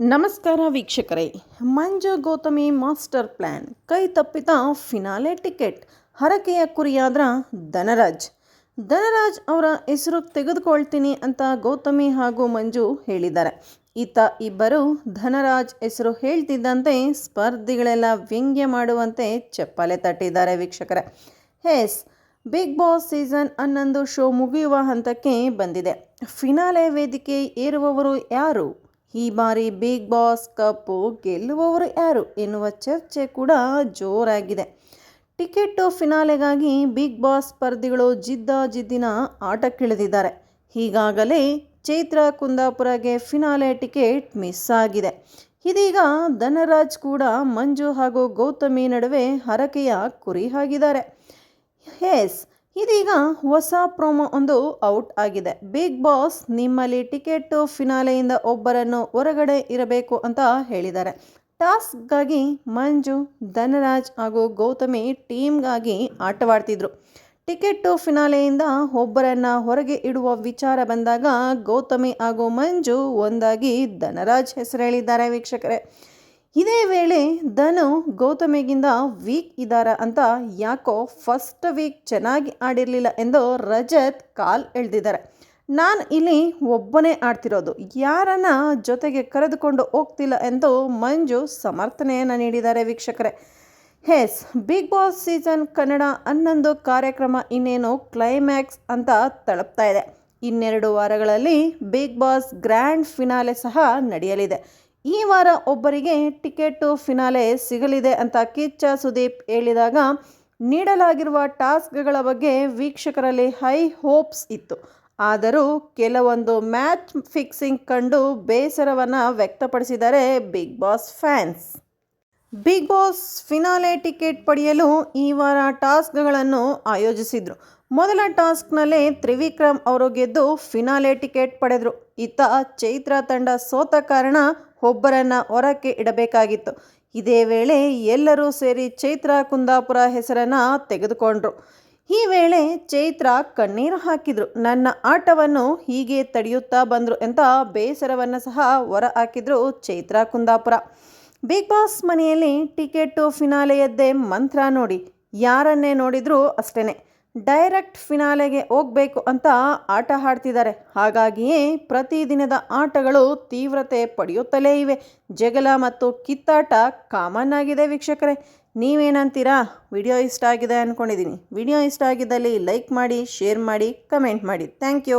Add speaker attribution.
Speaker 1: ನಮಸ್ಕಾರ ವೀಕ್ಷಕರೇ. ಮಂಜು Gautami master plan ಕೈ ತಪ್ಪಿದ ಫಿನಾಲೆ ಟಿಕೆಟ್. ಹರಕೆಯ ಕುರಿಯಾದ್ರ ಧನರಾಜ್. ಧನರಾಜ್ ಅವರ ಹೆಸರು ತೆಗೆದುಕೊಳ್ತೀನಿ ಅಂತ ಗೌತಮಿ ಹಾಗೂ ಮಂಜು ಹೇಳಿದ್ದಾರೆ. ಈತ ಇಬ್ಬರು ಧನರಾಜ್ ಹೆಸರು ಹೇಳ್ತಿದ್ದಂತೆ ಸ್ಪರ್ಧಿಗಳೆಲ್ಲ ವ್ಯಂಗ್ಯ ಮಾಡುವಂತೆ ಚಪ್ಪಲೆ ತಟ್ಟಿದ್ದಾರೆ ವೀಕ್ಷಕರೇ. ಎಸ್, ಬಿಗ್ ಬಾಸ್ ಸೀಸನ್ ಹನ್ನೊಂದು ಶೋ ಮುಗಿಯುವ ಹಂತಕ್ಕೆ ಬಂದಿದೆ. ಫಿನಾಲೆ ವೇದಿಕೆ ಏರುವವರು ಯಾರು? ಈ ಬಾರಿ ಬಿಗ್ ಬಾಸ್ ಕಪ್ಪು ಗೆಲ್ಲುವವರು ಯಾರು ಎನ್ನುವ ಚರ್ಚೆ ಕೂಡ ಜೋರಾಗಿದೆ. ಟಿಕೆಟ್ ಫಿನಾಲೆಗಾಗಿ ಬಿಗ್ ಬಾಸ್ ಸ್ಪರ್ಧಿಗಳು ಜಿದ್ದ ಜಿದ್ದಿನ ಆಟಕ್ಕಿಳಿದಿದ್ದಾರೆ. ಈಗಾಗಲೇ ಚೈತ್ರ ಕುಂದಾಪುರಗೆ ಫಿನಾಲೆ ಟಿಕೆಟ್ ಮಿಸ್ ಆಗಿದೆ. ಇದೀಗ ಧನರಾಜ್ ಕೂಡ ಮಂಜು ಹಾಗೂ ಗೌತಮಿ ನಡುವೆ ಹರಕೆಯ ಕುರಿ ಹಾಗಿದ್ದಾರೆ. ಎಸ್ ಇದೀಗ ಹೊಸ ಪ್ರೋಮೋ ಒಂದು ಔಟ್ ಆಗಿದೆ. ಬಿಗ್ ಬಾಸ್ ನಿಮ್ಮಲ್ಲಿ ಟಿಕೆಟ್ ಫಿನಾಲೆಯಿಂದ ಒಬ್ಬರನ್ನು ಹೊರಗಡೆ ಇರಬೇಕು ಅಂತ ಹೇಳಿದ್ದಾರೆ. ಟಾಸ್ಕ್ಗಾಗಿ ಮಂಜು, ಧನರಾಜ್ ಹಾಗೂ ಗೌತಮಿ ಟೀಮ್ಗಾಗಿ ಆಟವಾಡ್ತಿದ್ರು. ಟಿಕೆಟ್ ಫಿನಾಲೆಯಿಂದ ಒಬ್ಬರನ್ನು ಹೊರಗೆ ಇಡುವ ವಿಚಾರ ಬಂದಾಗ ಗೌತಮಿ ಹಾಗೂ ಮಂಜು ಒಂದಾಗಿ ಧನರಾಜ್ ಹೆಸರು ಹೇಳಿದ್ದಾರೆ ವೀಕ್ಷಕರೇ. ಇದೇ ವೇಳೆ ಧನು ಗೌತಮಿಗಿಂತ ವೀಕ್ ಇದ್ದಾರ ಅಂತ ಯಾಕೋ ಫಸ್ಟ್ ವೀಕ್ ಚೆನ್ನಾಗಿ ಆಡಿರಲಿಲ್ಲ ಎಂದು ರಜತ್ ಕಾಲ್ ಎಳೆದಿದ್ದಾರೆ. ನಾನು ಇಲ್ಲಿ ಒಬ್ಬನೇ ಆಡ್ತಿರೋದು. ಯಾರನ್ನ ಜೊತೆಗೆ ಕರೆದುಕೊಂಡು ಹೋಗ್ತಿಲ್ಲ ಎಂದು ಮಂಜು ಸಮರ್ಥನೆಯನ್ನು ನೀಡಿದ್ದಾರೆ ವೀಕ್ಷಕರೇ. ಹೆಸ್ ಬಿಗ್ ಬಾಸ್ ಸೀಸನ್ ಕನ್ನಡ ಹನ್ನೊಂದು ಕಾರ್ಯಕ್ರಮ ಇನ್ನೇನು ಕ್ಲೈಮ್ಯಾಕ್ಸ್ ಅಂತ ತಲುಪ್ತಾ ಇದೆ. ಇನ್ನೆರಡು ವಾರಗಳಲ್ಲಿ ಬಿಗ್ ಬಾಸ್ ಗ್ರ್ಯಾಂಡ್ ಫಿನಾಲೆ ಸಹ ನಡೆಯಲಿದೆ. ಈ ವಾರ ಒಬ್ಬರಿಗೆ ಟಿಕೆಟು ಫಿನಾಲೆ ಸಿಗಲಿದೆ ಅಂತ ಕಿಚ್ಚ ಸುದೀಪ್ ಹೇಳಿದಾಗ, ನೀಡಲಾಗಿರುವ ಟಾಸ್ಕ್ಗಳ ಬಗ್ಗೆ ವೀಕ್ಷಕರಲ್ಲಿ ಹೈ ಹೋಪ್ಸ್ ಇತ್ತು. ಆದರೂ ಕೆಲವೊಂದು ಮ್ಯಾಚ್ ಫಿಕ್ಸಿಂಗ್ ಕಂಡು ಬೇಸರವನ್ನು ವ್ಯಕ್ತಪಡಿಸಿದ್ದಾರೆ Bigg Boss fans. Bigg Boss finale ticket ಪಡೆಯಲು ಈ ವಾರ ಟಾಸ್ಕ್ಗಳನ್ನು ಆಯೋಜಿಸಿದರು. ಮೊದಲ ಟಾಸ್ಕ್ನಲ್ಲಿ ತ್ರಿವಿಕ್ರಮ್ ಅವರು ಗೆದ್ದು ಫಿನಾಲೆ ಟಿಕೆಟ್ ಪಡೆದರು. ಇತ್ತ ಚೈತ್ರ ತಂಡ ಸೋತ ಕಾರಣ ಒಬ್ಬರನ್ನ ಹೊರಕ್ಕೆ ಇಡಬೇಕಾಗಿತ್ತು. ಇದೇ ವೇಳೆ ಎಲ್ಲರೂ ಸೇರಿ ಚೈತ್ರ ಕುಂದಾಪುರ ಹೆಸರನ್ನು ತೆಗೆದುಕೊಂಡ್ರು. ಈ ವೇಳೆ ಚೈತ್ರ ಕಣ್ಣೀರು ಹಾಕಿದ್ರು. ನನ್ನ ಆಟವನ್ನು ಹೀಗೆ ತಡೆಯುತ್ತಾ ಬಂದರು ಅಂತ ಬೇಸರವನ್ನು ಸಹ ಹೊರ ಹಾಕಿದ್ರು ಚೈತ್ರ ಕುಂದಾಪುರ. ಬಿಗ್ ಬಾಸ್ ಮನೆಯಲ್ಲಿ ಟಿಕೆಟು ಫಿನಾಲೆಯದ್ದೇ ಮಂತ್ರ ನೋಡಿ. ಯಾರನ್ನೇ ನೋಡಿದರೂ ಅಷ್ಟೇ ಡೈರೆಕ್ಟ್ ಫಿನಾಲೆಗೆ ಹೋಗಬೇಕು ಅಂತ ಆಟ ಆಡ್ತಿದ್ದಾರೆ. ಹಾಗಾಗಿಯೇ ಪ್ರತಿದಿನದ ಆಟಗಳು ತೀವ್ರತೆ ಪಡೆಯುತ್ತಲೇ ಇವೆ. ಜಗಳ ಮತ್ತು ಕಿತ್ತಾಟ ಕಾಮನ್ ಆಗಿದೆ ವೀಕ್ಷಕರೇ. ನೀವೇನಂತೀರಾ? ವಿಡಿಯೋ ಇಷ್ಟ ಆಗಿದೆ ಅಂದ್ಕೊಂಡಿದ್ದೀನಿ ವಿಡಿಯೋ ಇಷ್ಟ ಆಗಿದ್ದಲ್ಲಿ ಲೈಕ್ ಮಾಡಿ, ಶೇರ್ ಮಾಡಿ, ಕಮೆಂಟ್ ಮಾಡಿ. Thank you.